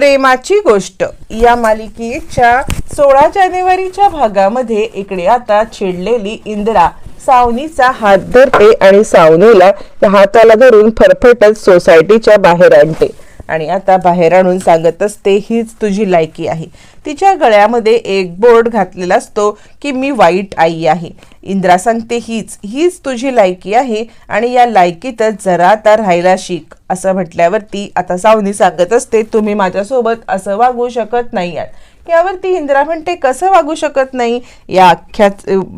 प्रेमाची गोष्ट. या मालिकेच्या सोळा जानेवारीच्या भागामध्ये इकडे आता चिडलेली इंदिरा. सावनीचा हात धरते आणि सावनीला हाताला धरून फरफटत सोसायटीच्या बाहेर आणते. आणि आता बाहेर आणून सांगत असते हीच तुझी लायकी आहे. तिच्या गळ्यामध्ये एक बोर्ड घातलेला असतो की मी वाईट आई आहे. इंद्रा सांगते हीच हीच तुझी लायकी आहे आणि या लायकीतच जरा आता राहायला शिक. असं म्हटल्यावरती आता सावनी सांगत असते तुम्ही माझ्यासोबत असं वागू शकत नाही आहात. यावरती इंदिरा म्हणते कसं वागू शकत नाही? या अख्ख्या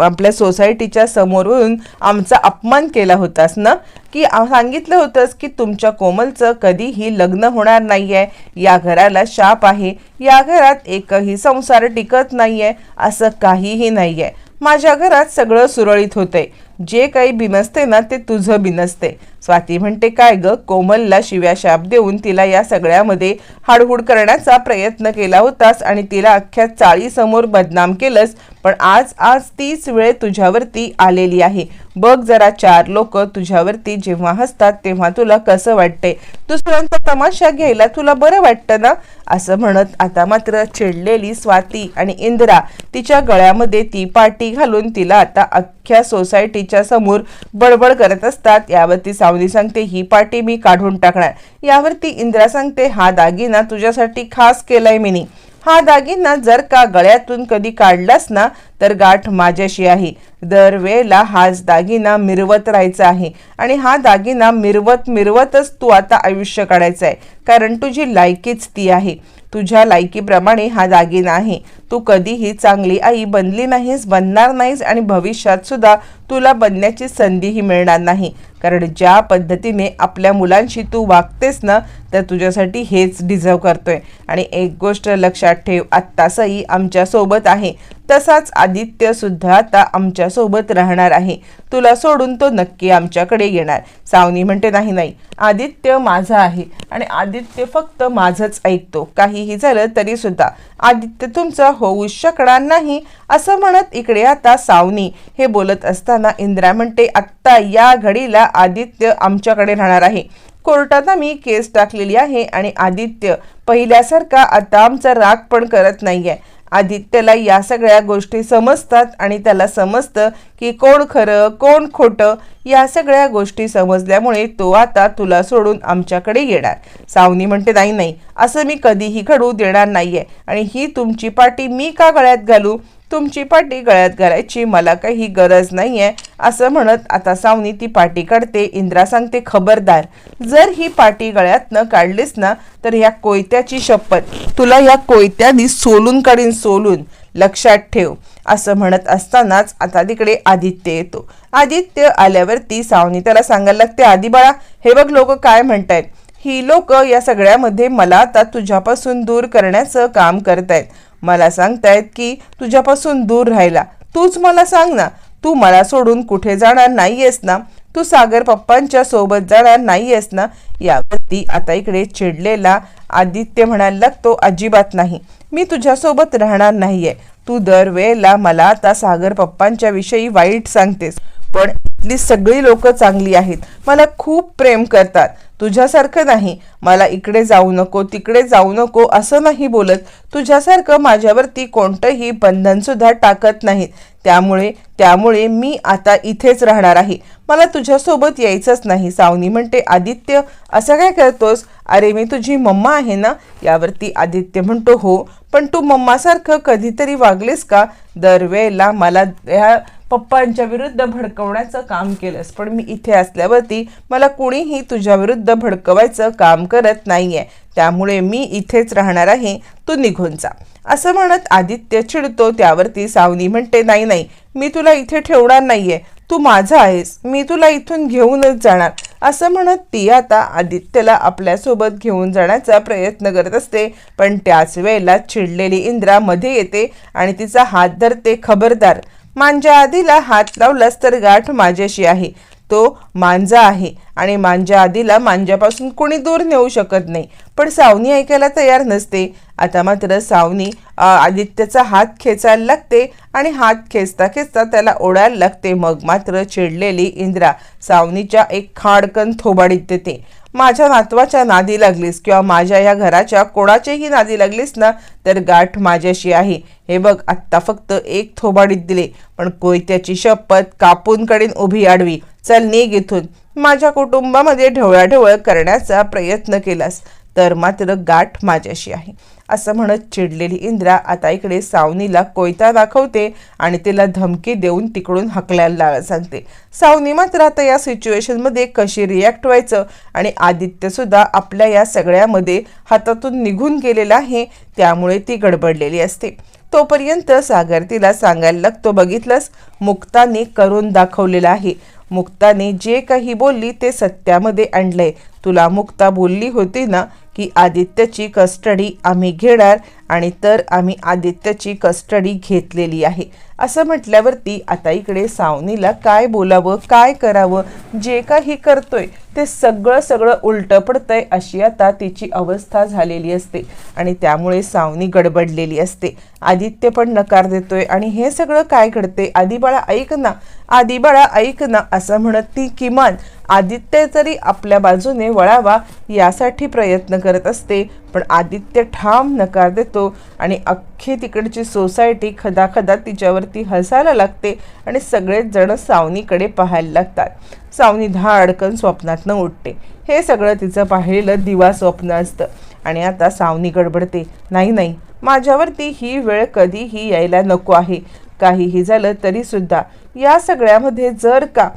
आपल्या सोसायटीच्या समोरून आमचा अपमान केला होतास ना? की सांगितलं होतंस की तुमच्या कोमलचं कधीही लग्न होणार नाहीये. या घराला शाप आहे. या घरात एकही संसार टिकत नाही आहे असं काहीही नाही आहे माझ्या घरात सगळं सुरळीत होतंय. जे काही बिनसते ना ते तुझं बिनसते स्वाती म्हणते काय ग कोमलला शिव्या शाप देऊन तिला या सगळ्यामध्ये हाडहूड करण्याचा प्रयत्न केला होतास आणि तिला अख्ख्या चाळीसमोर बदनाम केलंस पण आज आज तीच वेळ तुझ्यावरती आलेली आहे. बघ जरा चार लोक तुझ्यावरती जेव्हा हसतात तेव्हा तुला कसं वाटते? दुसऱ्यांचा तमाशा घ्यायला तुला बरं वाटतं ना? असं म्हणत आता मात्र चिडलेली स्वाती आणि इंदिरा तिच्या गळ्यामध्ये ती पाटी घालून तिला आता अख्ख्या सोसायटीच्या समोर बडबड करत असतात. यावरती सावनी सांगते ही पाटी मी काढून टाकणार. यावरती इंदिरा सांगते हा दागिना तुझ्यासाठी खास केलाय मिनी. हा दागिना जर का गळ्यातून कधी काढलास ना तर गाठ माझ्याशी आहे. दरवेळेला हाच दागिना मिरवत राहायचा आहे. आणि हा दागिना मिरवत मिरवतच तू आता आयुष्य काढायचं आहे. कारण तुझी लायकीच ती आहे. तुझ्या लायकीप्रमाणे हा दागिना आहे तू कधीही चांगली आई बनली नाहीस बनणार नाहीस आणि भविष्यात सुद्धा तुला बनण्याची संधीही मिळणार नाही. कारण ज्या पद्धतीने आपल्या मुलांशी तू वागतेस ना तर तुझ्यासाठी हेच डिझर्व करतोय. आणि एक गोष्ट लक्षात ठेव आत्ता सई आमच्यासोबत आहे. तसाच आदित्य सुद्धा आता आमच्यासोबत राहणार आहे. तुला सोडून तो नक्की आमच्याकडे येणार. सावनी म्हणते नाही नाही. आदित्य माझा आहे आणि आदित्य फक्त माझंच ऐकतो. काहीही झालं तरी सुद्धा आदित्य तुमचं होऊ शकणार नाही असं म्हणत इकडे आता सावनी हे बोलत असताना इंदिरा म्हणते आत्ता या घडीला आदित्य आमच्याकडे राहणार आहे. कोर्टात आम्ही केस टाकलेली आहे आणि आदित्य पहिल्यासारखा आता आमचा राग पण करत नाही आहे आदित्यला या सगळ्या गोष्टी समजतात आणि त्याला समजतं की कोण खरं कोण खोटं या सगळ्या गोष्टी समजल्यामुळे तो आता तुला सोडून आमच्याकडे येणार. सावनी म्हणते नाही नाही असं मी कधीही घडू देणार नाहीये आणि ही तुमची पाटी मी का गळ्यात घालू? तुमची पाटी गळ्यात घालायची मला काही गरज नाहीये असं म्हणत आता सावनी ती पाटी काढते. इंद्रा सांगते खबरदार जर ही पाटी गळ्यातनं काढलीस ना तर ह्या कोयत्याची शपथ. तुला या कोयत्यानी सोलून काढीन सोलून. लक्षात ठेव. असं म्हणत असतानाच आता तिकडे आदित्य येतो. आदित्य आल्यावरती सावनी त्याला सांगायला लागते आधी बाळा हे बघ लोक काय म्हणतायत. ही लोक या सगळ्यामध्ये मला आता तुझ्यापासून दूर करण्याचं काम करतायत. मला सांगतायत की तुझ्यापासून दूर राहिला. तूच मला सांग ना तू मला सोडून कुठे जाणार नाहीयेस ना? तू सागर पप्पांच्या सोबत जाणार नाहीयेस ना? यावरती आता इकडे चिडलेला आदित्य म्हणायला लागतो अजिबात नाही. मी तुझ्यासोबत राहणार नाहीये. तू दरवेळेला मला आता सागर पप्पांच्या विषयी वाईट सांगतेस. पण इथली सगळी लोक चांगली आहेत. मला खूप प्रेम करतात. तुझ्यासारखं नाही. मला इकडे जाऊ नको तिकडे जाऊ नको असं नाही बोलत. तुझ्यासारखं माझ्यावरती कोणतंही बंधनसुद्धा टाकत नाहीत. त्यामुळे त्यामुळे मी आता इथेच राहणार आहे. मला तुझ्यासोबत यायचंच नाही सावनी म्हणते. आदित्य असं काय करतोस? अरे मी तुझी मम्मा आहे ना? यावरती आदित्य म्हणतो हो. पण तू मम्मासारखं कधीतरी वागलेस का? दरवेळेला मला ह्या पप्पांच्या विरुद्ध भडकवण्याचं काम केलंस. पण मी इथे असल्यावरती मला कुणीही तुझ्या विरुद्ध भडकवायचं काम करत नाही आहे त्यामुळे मी इथेच राहणार आहे. तू निघून जा. असं म्हणत आदित्य चिडतो. त्यावरती सावनी म्हणते नाही नाही मी तुला इथे ठेवणार नाही आहे तू माझा आहेस. मी तुला इथून घेऊनच जाणार. असं म्हणत ती आता आदित्यला आपल्यासोबत घेऊन जाण्याचा प्रयत्न करत असते. पण त्याच वेळेला चिडलेली इंद्रा मध्ये येते आणि तिचा हात धरते खबरदार. मांजा आधीला हात लावलास तर गाठ माझ्याशी आहे. तो मांजा आहे आणि मांजा आधीला मांजापासून कोणी दूर नेऊ शकत नाही. पण सावनी ऐकायला तयार नसते. आता मात्र सावनी आदित्यचा हात खेचायला लागते आणि हात खेचता खेचता त्याला ओढायला लागते. मग मात्र चिडलेली इंद्रा सावनीच्या एक खाडकन थोबाडीत देते माझ्या नातवाच्या नादी लागलीस किंवा माझ्या या घराच्या कोणाचेही नादी लागलीस ना तर गाठ माझ्याशी आहे. हे बघ आत्ता फक्त एक थोबाडीत दिले. पण कोयत्याची शपथ कापून कडीन उभी आडवी. चल निघ इथून. माझ्या कुटुंबामध्ये ढवळाढवळ करण्याचा प्रयत्न केलास. तर मात्र गाठ माझ्याशी आहे. असं म्हणत चिडलेली इंद्रा आता इकडे सावनीला कोयता दाखवते आणि तिला धमकी देऊन तिकडून हकलायला सांगते. सावनी मात्र आता या सिच्युएशनमध्ये कशी रिॲक्ट व्हायचं आणि आदित्यसुद्धा आपल्या या सगळ्यामध्ये हातातून निघून गेलेला आहे त्यामुळे ती गडबडलेली असते. तोपर्यंत सागर तिला सांगायला लागतो बघितलंस मुक्ताने करून दाखवलेलं आहे. मुक्ताने जे काही बोलली ते सत्यामध्ये आणलंय. तुला मुक्ता बोलली होती ना की आदित्यची कस्टडी आम्ही घेणार आणि तर आम्ही आदित्यची कस्टडी घेतलेली आहे. असं म्हटल्यावरती आता इकडे सावनीला काय बोलावं काय करावं जे काही करतोय ते सगळं सगळं उलटं पडतंय अशी आता तिची अवस्था झालेली असते. आणि त्यामुळे सावनी गडबडलेली असते. आदित्य पण नकार देतोय. आणि हे सगळं काय घडते आदिबाळा ऐक ना. आदिबाळा ऐक ना असं म्हणत ती किमान आदित्य तरी आपल्या बाजूने वळावा यासाठी प्रयत्न करत असते पण आदित्य ठाम नकार देतो आणि अख्खी तिकडची सोसायटी खदाखदा तिच्यावरती हसायला लागते आणि सगळेच जण सावनीकडे पाहायला लागतात. सावनी दहा अडकन स्वप्नातनं उठते. हे सगळं तिचं पाहिलेलं दिवा स्वप्न असतं. आणि आता सावनी गडबडते. नाही नाही माझ्यावरती ही वेळ कधीही यायला नको आहे. काहीही झालं तरीसुद्धा. या सगळ्यामध्ये जर का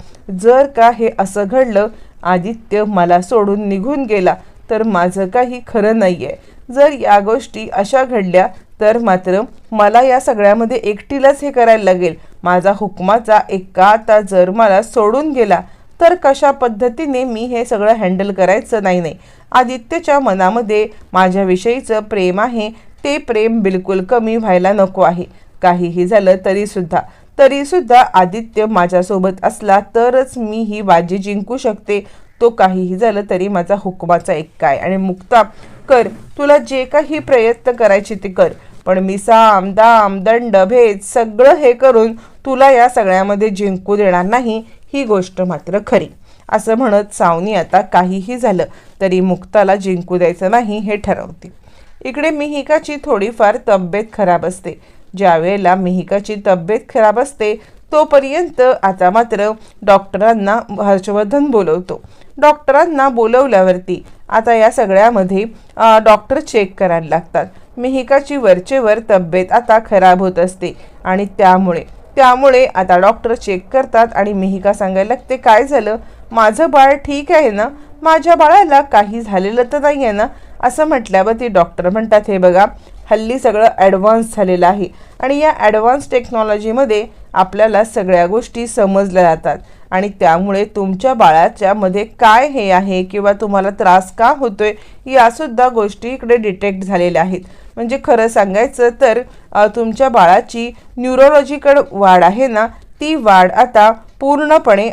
जर का हे असं घडलं आदित्य मला सोडून निघून गेला तर माझं काही खरं नाही आहे जर या गोष्टी अशा घडल्या तर मात्र मला या सगळ्यामध्ये एकटीलाच हे करायला लागेल. माझा हुकमाचा एका आता जर मला सोडून गेला तर कशा पद्धतीने मी हे सगळं हँडल करायचं? नाही नाही. आदित्यच्या मनामध्ये माझ्याविषयीचं प्रेम आहे. ते प्रेम बिलकुल कमी व्हायला नको आहे. काहीही झालं तरीसुद्धा. तरीसुद्धा आदित्य माझ्यासोबत असला तरच मी ही बाजी जिंकू शकते. तो काहीही झालं तरी माझा हुकमाचा एक काय. आणि मुक्ता कर तुला जे काही प्रयत्न करायचे ते कर. पण मी साम दाम दंड भेद सगळं हे करून तुला या सगळ्यामध्ये जिंकू देणार नाही ही गोष्ट मात्र खरी. असं म्हणत सावनी आता काहीही झालं तरी मुक्ताला जिंकू द्यायचं नाही हे ठरवते. इकडे मिहिकाची थोडीफार तब्येत खराब असते. ज्या वेळेला मिहिकाची तब्येत खराब असते तोपर्यंत आता मात्र डॉक्टरांना हर्षवर्धन बोलवतो. डॉक्टरांना बोलवल्यावरती आता या सगळ्यामध्ये डॉक्टर चेक करायला लागतात. मिहिकाची वरचेवर तब्येत आता खराब होत असते आणि त्यामुळे त्यामुळे आता डॉक्टर चेक करतात आणि मिहिका सांगायला लागते काय झालं? माझं बाळ ठीक आहे ना? माझ्या बाळाला काही झालेलं तर नाही आहे ना? असं म्हटल्यावर ती डॉक्टर म्हणतात हे बघा हल्ली सगळं ॲडव्हान्स झालेलं आहे. आणि या ॲडव्हान्स टेक्नॉलॉजीमध्ये आपल्याला सगळ्या गोष्टी समजल्या जातात. आणि त्यामुळे तुमच्या बाळाच्यामध्ये काय हे आहे किंवा तुम्हाला त्रास का होतोय यासुद्धा गोष्टी इकडे डिटेक्ट झालेल्या आहेत. म्हणजे खरं सांगायचं तर तुमच्या बाळाची न्यूरोलॉजिकल वाढ आहे ना ती वाढ आता पूर्णपणे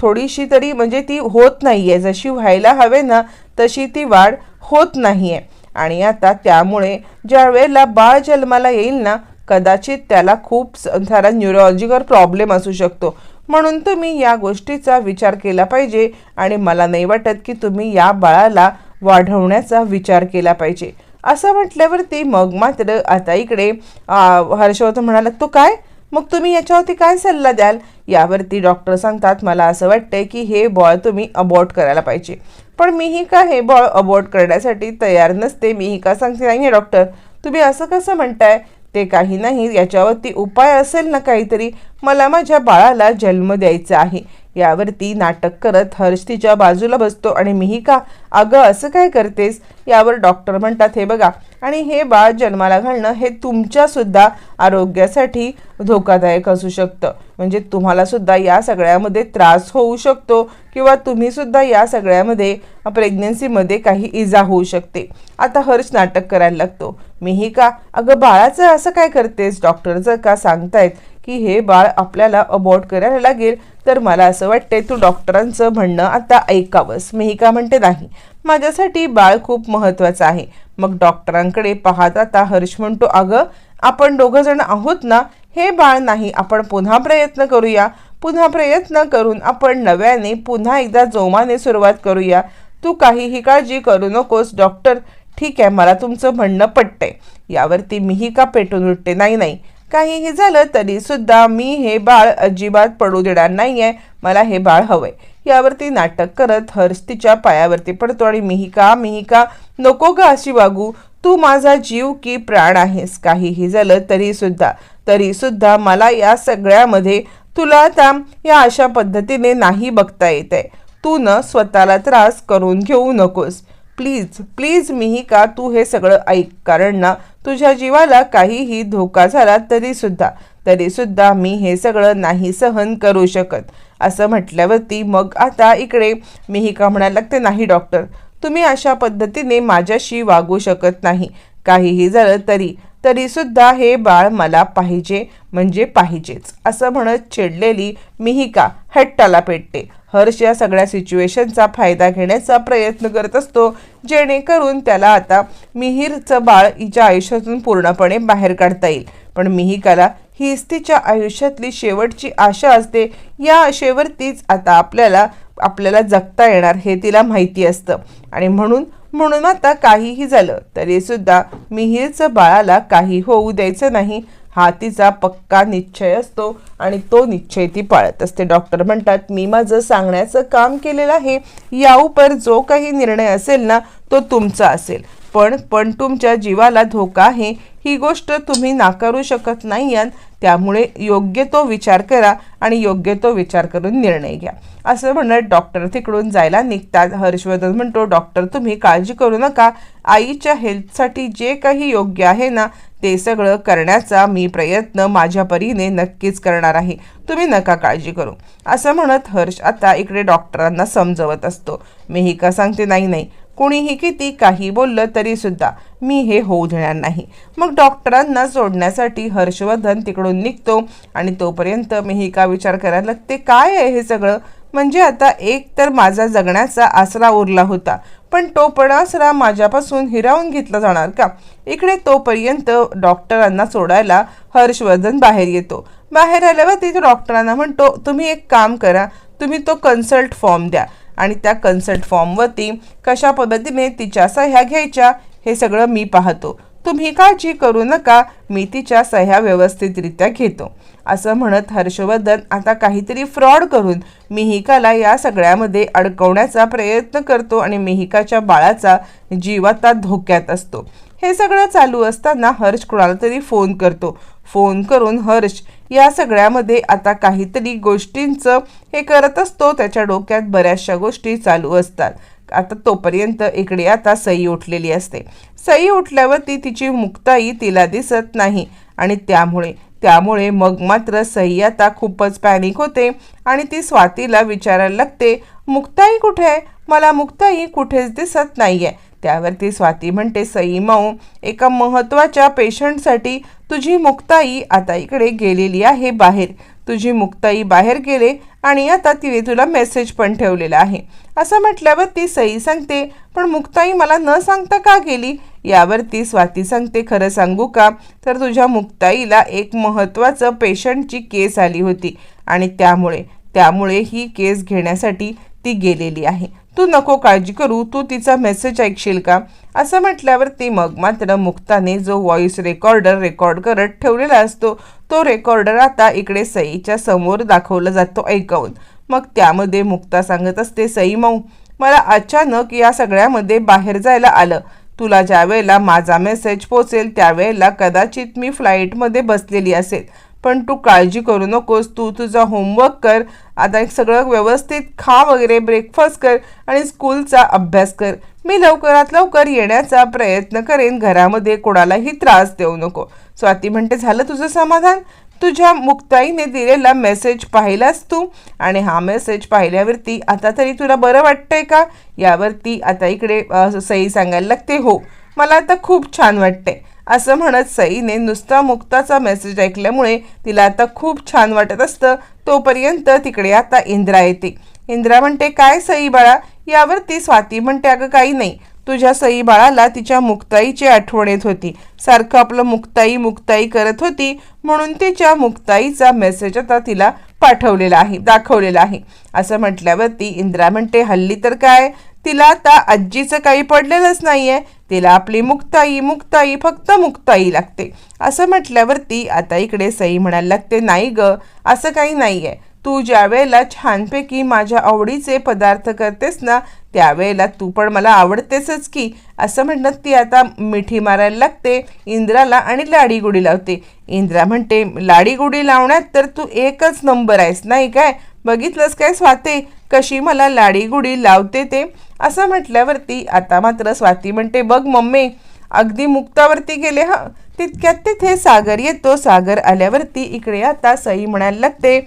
थोडीशी तरी म्हणजे ती होत नाही आहे जशी व्हायला हवे ना तशी ती वाढ होत नाही आहे आणि आता त्यामुळे ज्या वेळेला बाळ जन्माला येईल ना कदाचित त्याला खूप सारा न्यूरोलॉजिकल प्रॉब्लेम असू शकतो. म्हणून तुम्ही या गोष्टीचा विचार केला पाहिजे आणि मला नाही वाटत की तुम्ही या बाळाला वाढवण्याचा विचार केला पाहिजे. असं म्हटल्यावरती मग मात्र आता इकडे हर्षवर्धन म्हणाला तो काय? मग तुम्ही याच्यावरती काय सल्ला द्याल? यावरती डॉक्टर सांगतात मला असं वाटतं की हे बॉळ तुम्ही अबॉर्ट करायला पाहिजे. पण मीही का हे बॉळ अबॉर्ट करण्यासाठी तयार नसते? मीही का सांगते नाही डॉक्टर तुम्ही असं कसं म्हणताय? ते काही नाही. याच्यावरती उपाय असेल ना काहीतरी? मला माझ्या बाळाला जन्म द्यायचा आहे. यावरती नाटक करत हर्ष तिच्या बाजूला बसतो आणि मीही का अगं असं काय करतेस? यावर डॉक्टर म्हणतात हे बघा आणि हे बाळ जन्माला घालणं हे तुमच्यासुद्धा आरोग्यासाठी धोकादायक असू शकतं. म्हणजे तुम्हालासुद्धा या सगळ्यामध्ये त्रास होऊ शकतो किंवा तुम्हीसुद्धा या सगळ्यामध्ये प्रेग्नेन्सीमध्ये काही इजा होऊ शकते. आता हर्ष नाटक करायला लागतो. मीही का? अगं बाळाचं असं काय करतेस? डॉक्टर जर का सांगतायत की हे बाळ आपल्याला अबॉर्ट करायला लागेल. तर मला असं वाटते तू डॉक्टरांचं म्हणणं आता ऐकावंस. मी का म्हणते नाही? माझ्यासाठी बाळ खूप महत्त्वाचं आहे. मग डॉक्टरांकडे पाहत आता हर्ष म्हणतो अगं आपण दोघं जण आहोत ना? हे बाळ नाही आपण पुन्हा प्रयत्न करूया. पुन्हा प्रयत्न करून आपण नव्याने पुन्हा एकदा जोमाने सुरुवात करूया. तू काहीही काळजी करू नकोस डॉक्टर ठीक आहे मला तुमचं म्हणणं पटतंय. यावरती मीही का पेटून उठते? नाही नाही. काहीही झालं तरी सुद्धा मी हे बाळ अजिबात पडू देणार नाहीये. मला हे बाळ हवंय. यावरती नाटक करत हर्ष तिच्या पायावरती पडतो आणि मिहिका मिहिका नको का अशी वागू. तू माझा जीव की प्राण आहेस. काहीही झालं तरी सुद्धा. तरी सुद्धा मला या सगळ्यामध्ये तुला आता या अशा पद्धतीने नाही बघता येत आहे तू न स्वतःला त्रास करून घेऊ नकोस. प्लीज प्लीज मिही का तू हे सगळं ऐक. कारण ना तुझ्या जीवाला काहीही धोका झाला तरी सुद्धा तरी सुद्धा मी हे सगळं नाही सहन करू शकत. असं म्हटल्यावरती मग आता इकडे मीही का म्हणायला लागते नाही डॉक्टर तुम्ही अशा पद्धतीने माझ्याशी वागू शकत नाही. काहीही झालं तरी तरीसुद्धा हे बाळ मला पाहिजे म्हणजे पाहिजेच असं म्हणत चिडलेली मिहिका हट्टाला पेटते. हर्ष या सगळ्या सिच्युएशनचा फायदा घेण्याचा प्रयत्न करत असतो जेणेकरून त्याला आता मिहीरचं बाळ हिच्या आयुष्यातून पूर्णपणे बाहेर काढता येईल. पण मिहिकाला हीच तिच्या आयुष्यातली शेवटची आशा असते. या आशेवरतीच आता आपल्याला आपल्याला जगता येणार हे तिला माहिती असतं. आणि म्हणून म्हणून आता काहीही झालं तरीसुद्धा मिहीरचं बाळाला काही होऊ द्यायचं नाही. हा तिचा पक्का निश्चय असतो आणि तो निश्चय ती पाळत असते. डॉक्टर म्हणतात मी माझं सांगण्याचं काम केलेलं आहे. या उपर जो काही निर्णय असेल ना तो तुमचा असेल. पण पण तुमच्या जीवाला धोका आहे ही गोष्ट तुम्ही नाकारू शकत नाही आहात. त्यामुळे योग्य तो विचार करा आणि योग्य तो विचार करून निर्णय घ्या. असं म्हणत डॉक्टर तिकडून जायला निघतात. हर्षवर्धन म्हणतो डॉक्टर तुम्ही काळजी करू नका. आईच्या हेल्थसाठी जे काही योग्य आहे ना ते सगळं करण्याचा मी प्रयत्न माझ्या परीने नक्कीच करणार आहे. तुम्ही नका काळजी करू. असं म्हणत हर्ष आता इकडे डॉक्टरांना समजवत असतो. मी ही का सांगते? नाही नाही. कुणीही किती काही बोललं तरी सुद्धा मी हे होऊ देणार नाही. मग डॉक्टरांना सोडण्यासाठी हर्षवर्धन तिकडून निघतो आणि तोपर्यंत मिहिका विचार करायला लागते? काय आहे हे सगळं? म्हणजे आता एक तर माझा जगण्याचा आसरा उरला होता. पण तो पण आसरा माझ्यापासून हिरावून घेतला जाणार का? इकडे तोपर्यंत डॉक्टरांना सोडायला हर्षवर्धन बाहेर येतो. बाहेर आल्यावर तिथे डॉक्टरांना म्हणतो तुम्ही एक काम करा. तुम्ही तो कन्सल्ट फॉर्म द्या. आणि त्या कन्सल्ट फॉर्मवरती कशा पद्धतीने तिच्या सह्या घ्यायच्या हे सगळं मी पाहतो. तुम्ही काळजी करू नका मी तिच्या सह्या व्यवस्थितरित्या घेतो. असं म्हणत हर्षवर्धन आता काहीतरी फ्रॉड करून मिहिकाला या सगळ्यामध्ये अडकवण्याचा प्रयत्न करतो आणि मिहिकाच्या बाळाचा जीवाता धोक्यात असतो. हे सगळं चालू असताना हर्ष कुणाला तरी फोन करतो. फोन करून हर्ष या सगळ्यामध्ये आता काहीतरी गोष्टींचं हे करत असतो. त्याच्या डोक्यात बऱ्याचशा गोष्टी चालू असतात. आता तोपर्यंत इकडे आता सई उठलेली असते. सई उठल्यावरती तिची मुक्ताई तिला दिसत नाही आणि त्यामुळे त्यामुळे मग मात्र सई आता खूपच पॅनिक होते आणि ती स्वातीला विचारायला लागते मुक्ताई कुठे आहे? मला मुक्ताई कुठेच दिसत नाही आहे त्यावरती स्वाती म्हणते सईमाऊ एका महत्त्वाच्या पेशंटसाठी तुझी मुक्ताई आता इकडे गेलेली आहे बाहेर. तुझी मुक्ताई बाहेर गेले आणि आता तिने तुला मेसेज पण ठेवलेला आहे. असं म्हटल्यावर ती सई सांगते पण मुक्ताई मला न सांगता का गेली? यावरती स्वाती सांगते खरं सांगू का? तर तुझ्या मुक्ताईला एक महत्त्वाचं पेशंटची केस आली होती आणि त्यामुळे त्यामुळे ही केस घेण्यासाठी ती गेलेली आहे. तू नको काळजी करू तू तिचा मेसेज ऐकशील का? असं म्हटल्यावर ती मग मात्र मुक्ताने जो व्हॉइस रेकॉर्डर रेकॉर्ड करत ठेवलेला असतो तो रेकॉर्डर आता इकडे सईच्या समोर दाखवला जातो ऐकवून. मग त्यामध्ये मुक्ता सांगत असते सई माऊ मला अचानक या सगळ्यामध्ये बाहेर जायला आलं. तुला ज्या वेळेला माझा मेसेज पोचेल त्यावेळेला कदाचित मी फ्लाईटमध्ये बसलेली असेल. पण तू काळजी करू नकोस. तू तुझा होमवर्क कर. आता एक सगळं व्यवस्थित खा वगैरे ब्रेकफास्ट कर आणि स्कूलचा अभ्यास कर. मी लवकरात लवकर येण्याचा प्रयत्न करेन. घरामध्ये कोणालाही त्रास देऊ नको. स्वाती म्हणते झालं तुझं समाधान? तुझ्या मुक्ताईने दिलेला मेसेज पाहिलास तू? आणि हा मेसेज पाहिल्यावरती आता तरी तुला बरं वाटतंय का? यावरती आता इकडे सई सांगायला लागते हो मला आता खूप छान वाटतंय. असं म्हणत सईने नुसता मुक्ताचा मेसेज ऐकल्यामुळे तिला आता खूप छान वाटत असतं. तोपर्यंत तिकडे आता इंद्रा येते. इंद्रा म्हणते काय सई बाळा? यावरती स्वाती म्हणते अगं काही नाही. तुझ्या सई बाळाला तिच्या मुक्ताईची आठवण येत होती. सारखं आपलं मुक्ताई मुक्ताई करत होती म्हणून तिच्या मुक्ताईचा मेसेज आता तिला पाठवलेला आहे दाखवलेला आहे. असं म्हटल्यावरती इंद्रा म्हणते हल्ली तर काय? तिला आता आजीचं काही पडलेलंच नाहीये. तिला आपली मुक्ताई मुक्ताई फक्त मुक्ताई लागते. असं म्हटल्यावरती आता इकडे सई म्हणायला लागते नाही ग असं काही नाही आहे तू ज्या वेळेला छानपैकी माझ्या आवडीचे पदार्थ करतेस ना त्यावेळेला तू पण मला आवडतेसच की. असं म्हणत ती आता मिठी मारायला लागते इंद्राला आणि लाडीगुडी लावते. इंद्रा म्हणते लाडीगुडी लावण्यात तर तू एकच नंबर आहेस नाही काय? बघितलंस काय स्वाते? कशी मला लाडीगुडी लावते ते? असं म्हटल्यावरती आता मात्र स्वाती म्हणते बघ मम्मी अगदी मुक्तावरती गेले हा? तितक्यात तिथे सागर येतो. सागर आल्यावरती इकडे आता सई म्हणायला लागते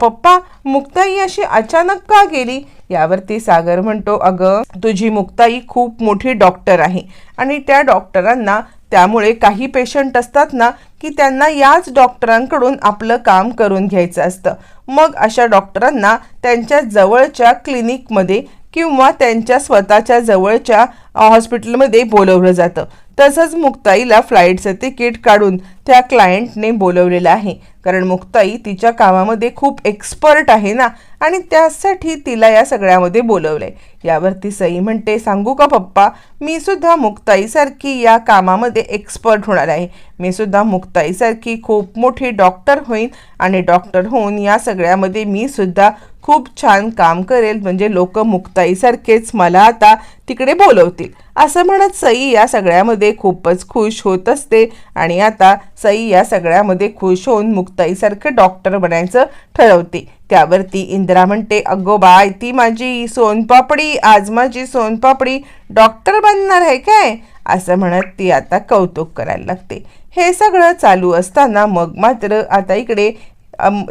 पप्पा मुक्ताई अशी अचानक का गेली? यावरती सागर म्हणतो अगं तुझी मुक्ताई खूप मोठी डॉक्टर आहे आणि त्या डॉक्टरांना त्यामुळे काही पेशंट असतात ना की त्यांना याच डॉक्टरांकडून आपलं काम करून घ्यायचं असतं. मग अशा डॉक्टरांना त्यांच्या जवळच्या क्लिनिकमध्ये किंवा त्यांच्या स्वतःच्या जवळच्या हॉस्पिटलमध्ये बोलवलं जातं. तसंच मुक्ताईला फ्लाईटचं तिकीट काढून त्या क्लायंटने बोलवलेलं आहे. कारण मुक्ताई तिच्या कामामध्ये खूप एक्सपर्ट आहे ना. आणि त्यासाठी तिला या सगळ्यामध्ये बोलवलंय. यावरती सई म्हणते सांगू का पप्पा मी सुद्धा मुक्ताईसारखी या कामामध्ये एक्सपर्ट होणार आहे. मी सुद्धा मुक्ताईसारखी खूप मोठी डॉक्टर होईन आणि डॉक्टर होऊन या सगळ्यामध्ये मी सुद्धा खूप छान काम करेल. म्हणजे लोक मुक्ताईसारखेच मला आता तिकडे बोलवतील. असं म्हणत सई या सगळ्यामध्ये खूपच खुश होत असते आणि आता सई या सगळ्यामध्ये खुश होऊन मुक्ताईसारखं डॉक्टर बनायचं ठरवते. त्यावरती इंदिरा म्हणते अगो बाय ती माझी सोनपापडी आज माझी सोनपापडी डॉक्टर बनणार आहे काय? असं म्हणत ती आता कौतुक करायला लागते. हे सगळं चालू असताना मग मात्र आता इकडे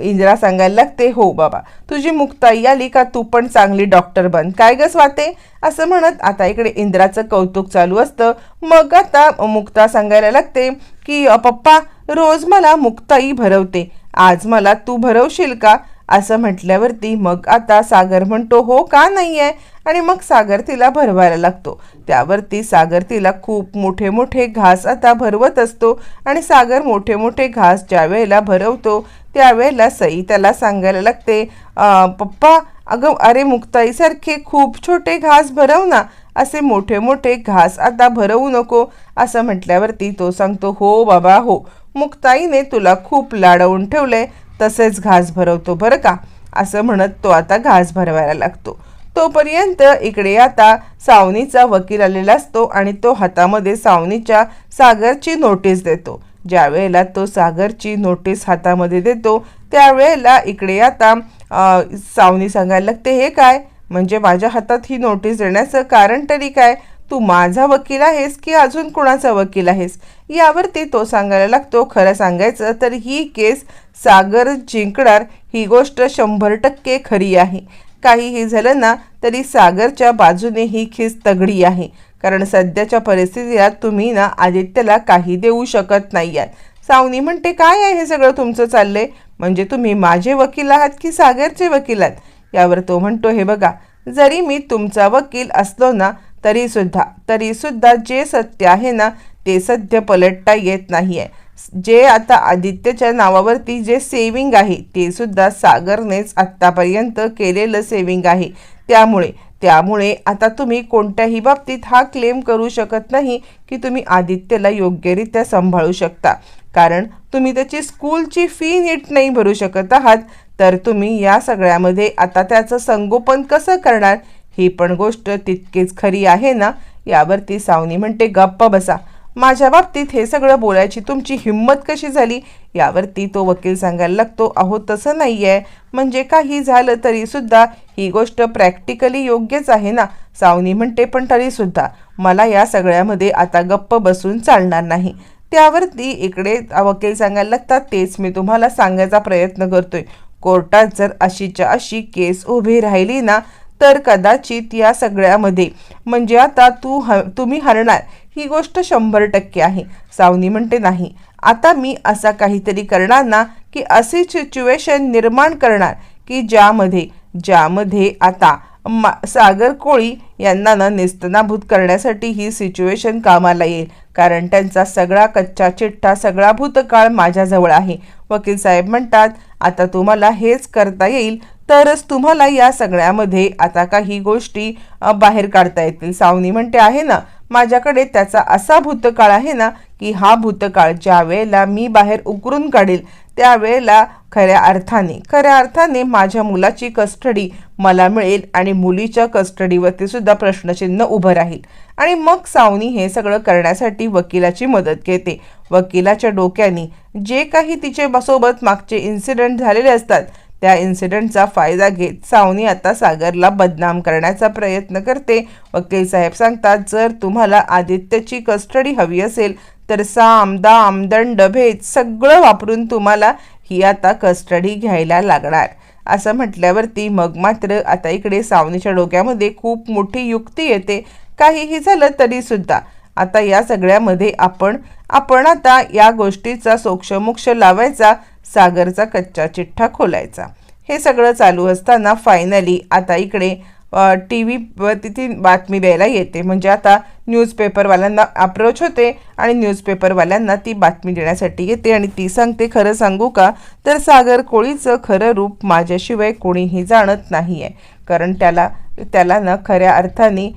इंदिरा सांगायला लागते हो बाबा तुझी मुक्ताई आली का तू पण चांगली डॉक्टर बन काय ग स्वाते? असं म्हणत आता इकडे इंदिराचं कौतुक चालू असतं. मग आता मुक्ता सांगायला लागते की पप्पा रोज मला मुक्ताई भरवते. आज मला तू भरवशील का? असं म्हटल्यावरती मग आता सागर म्हणतो हो का नाही आहे आणि मग सागर तिला भरवायला लागतो. त्यावरती सागर तिला खूप मोठे मोठे घास आता भरवत असतो आणि सागर मोठे मोठे घास ज्या वेळेला भरवतो त्यावेळेला सई त्याला सांगायला लागते पप्पा अगं अरे मुक्ताईसारखे खूप छोटे घास भरव ना. असे मोठे मोठे घास आता भरवू नको. असं म्हटल्यावरती तो सांगतो हो बाबा हो. मुक्ताईने तुला खूप लाडवून ठेवलंय. तसेच घास भरवतो बरं का? असं म्हणत तो आता घास भरवायला लागतो. तोपर्यंत इकडे आता सावनीचा वकील आलेला असतो आणि तो हातामध्ये सावनीच्या सागरची नोटीस देतो. ज्या वेळेला तो सागरची नोटीस हातामध्ये देतो त्यावेळेला इकडे आता सावनी सांगायला लागते हे काय? म्हणजे माझ्या हातात ही नोटीस देण्याचं कारण तरी काय? तू माझा वकील आहेस की अजून कुणाचा वकील आहेस? यावरती तो सांगायला लागतो. खरं सांगायचं तर ही केस सागर जिंकणार ही गोष्ट शंभर टक्के खरी आहे. काहीही झालं ना तरी सागरच्या बाजूने ही खिस तगडी आहे. कारण सध्याच्या परिस्थितीत तुम्ही ना आदित्यला काही देऊ शकत नाही आहात सावनी म्हणते काय आहे हे सगळं तुमचं चाललंय? म्हणजे तुम्ही माझे वकील आहात की सागरचे वकील आहात? यावर तो म्हणतो हे बघा जरी मी तुमचा वकील असलो ना तरी सुद्धा तरी सुद्धा जे सत्य आहे ना ते सत्य पलटता येत नाही आहे जे आता आदित्यच्या नावावरती जे सेविंग आहे ते सुद्धा सागरनेच आत्तापर्यंत केलेलं सेविंग आहे. त्यामुळे त्यामुळे आता तुम्ही कोणत्याही बाबतीत हा क्लेम करू शकत नाही की तुम्ही आदित्यला योग्यरित्या सांभाळू शकता. कारण तुम्ही त्याची स्कूलची फी नीट नाही भरू शकत आहात तर तुम्ही या सगळ्यामध्ये आता त्याचं संगोपन कसं करणार? ही पण गोष्ट तितकीच खरी आहे ना? यावरती सावनी म्हणते गप्प बसा. माझ्या बाबतीत हे सगळं बोलायची तुमची हिंमत कशी झाली? यावरती तो वकील सांगायला लागतो अहो तसं नाही आहे म्हणजे काही झालं तरीसुद्धा ही गोष्ट प्रॅक्टिकली योग्यच आहे ना? सावनी म्हणते पण तरीसुद्धा मला या सगळ्यामध्ये आता गप्प बसून चालणार नाही. त्यावरती इकडे वकील सांगायला लागतात तेच मी तुम्हाला सांगायचा प्रयत्न करतोय. कोर्टात जर अशीच्या अशी केस उभी राहिली ना तर कदाचित या सगळ्यामध्ये. म्हणजे आता तू ह तुम्ही हरणार ही गोष्ट शंभर टक्के आहे. सावनी म्हणते नाही आता मी असा काहीतरी करणार ना की अशी सिच्युएशन निर्माण करणार की ज्यामध्ये ज्यामध्ये आता मा सागर कोळी यांना ना नेस्तनाभूत करण्यासाठी ही सिच्युएशन कामाला येईल. कारण त्यांचा सगळा कच्चा चिठ्ठा सगळा भूतकाळ माझ्याजवळ आहे. वकील साहेब म्हणतात आता तुम्हाला हेच करता येईल तरच तुम्हाला या सगळ्यामध्ये आता काही गोष्टी बाहेर काढता येतील. सावनी म्हणते आहे ना माझ्याकडे त्याचा असा भूतकाळ आहे ना की हा भूतकाळ ज्या वेळेला मी बाहेर उकरून काढेल त्यावेळेला खऱ्या अर्थाने खऱ्या अर्थाने माझ्या मुलाची कस्टडी मला मिळेल आणि मुलीच्या कस्टडीवरती सुद्धा प्रश्नचिन्ह उभं राहील. आणि मग सावनी हे सगळं करण्यासाठी वकिलाची मदत घेते. वकिलाच्या डोक्याने जे काही तिचे सोबत मागचे इन्सिडेंट झालेले असतात त्या इन्सिडेंटचा फायदा घेत सावनी आता सागरला बदनाम करण्याचा प्रयत्न करते. वकील साहेब सांगतात जर तुम्हाला आदित्यची कस्टडी हवी असेल तर साम दाम दंड भेद सगळं वापरून तुम्हाला ही आता कस्टडी घ्यायला लागणार. असं म्हटल्यावरती मग मात्र आता इकडे सावनीच्या डोक्यामध्ये खूप मोठी युक्ती येते. काहीही झालं तरीसुद्धा आता या सगळ्यामध्ये आपण आपण आता या गोष्टीचा सोक्षमोक्ष लावायचा सागरचा कच्चा चिठ्ठा खोलायचा. हे सगळं चालू असताना फायनली आता इकडे टी व्ही तिथे बातमी द्यायला येते. म्हणजे आता न्यूजपेपरवाल्यांना अप्रोच होते आणि न्यूजपेपरवाल्यांना ती बातमी देण्यासाठी येते. आणि ती सांगते खरं सांगू का? तर सागर कोळीचं खरं रूप माझ्याशिवाय कोणीही जाणत नाही आहे कारण त्याला त्याला ना खऱ्या अर्थाने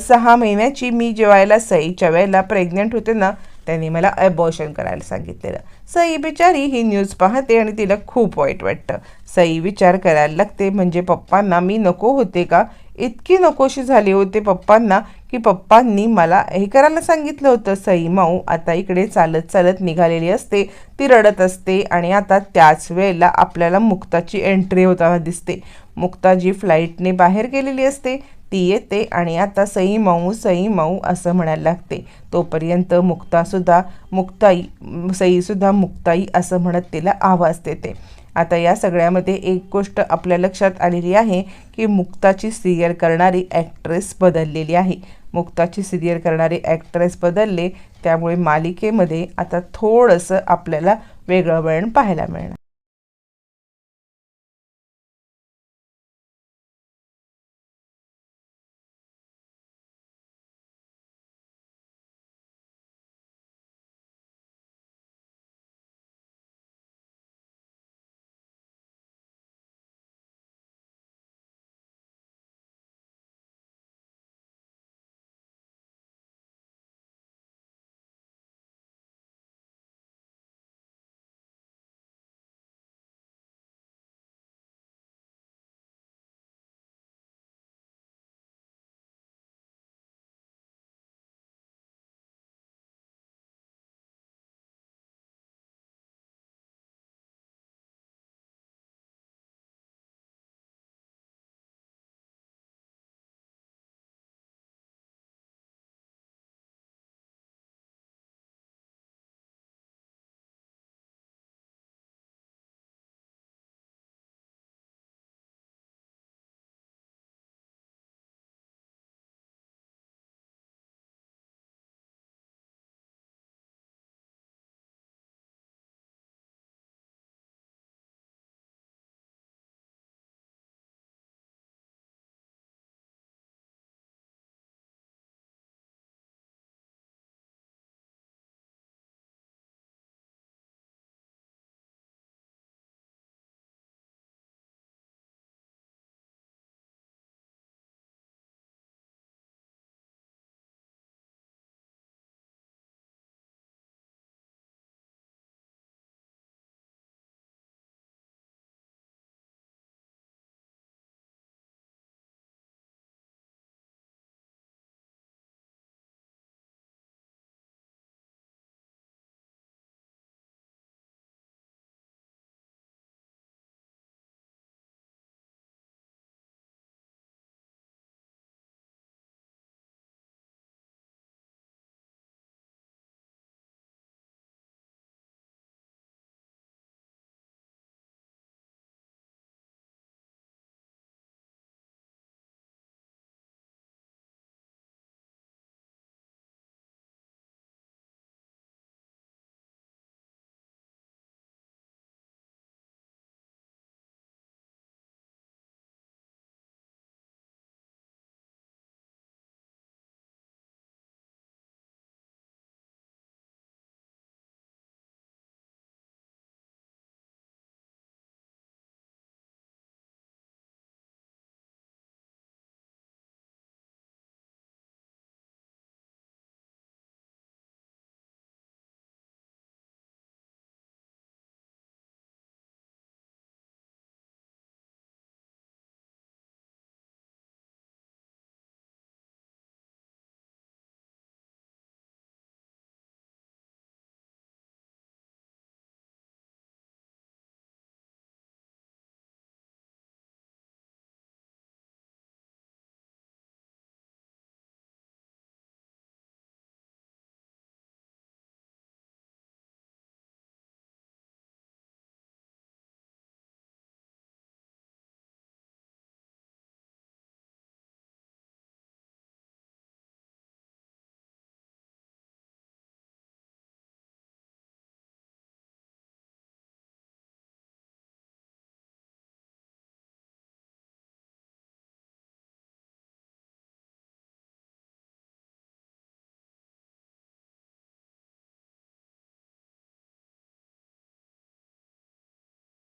सहा महिन्याची मी जेवायला सईच्या वेळेला प्रेग्नंट होते ना त्यांनी मला अबॉर्शन करायला सांगितलेलं. सई बिचारी ही न्यूज पाहते आणि तिला खूप वाईट वाटतं. सई विचार करायला लागते म्हणजे पप्पांना मी नको होते का? इतकी नकोशी झाली होते पप्पांना की पप्पांनी मला हे करायला सांगितलं होतं. सई माऊ आता इकडे चालत चालत निघालेली असते ती रडत असते आणि आता त्याच वेळेला आपल्याला मुक्ताची एंट्री होताना दिसते. मुक्ता जी फ्लाईटने बाहेर गेलेली असते. ती येते आणि आता सई माऊ सई माऊ असं म्हणायला लागते. तोपर्यंत मुक्तासुद्धा मुक्ताई सईसुद्धा मुक्ताई असं म्हणत तिला आवाज देते. आता या सगळ्यामध्ये एक गोष्ट आपल्या लक्षात आलेली आहे की मुक्ताची सिरियल करणारी ॲक्ट्रेस बदललेली आहे. मुक्ताची सिरियल करणारी ॲक्ट्रेस बदलले त्यामुळे मालिकेमध्ये आता थोडंसं आपल्याला वेगळं वळण पाहायला मिळणार.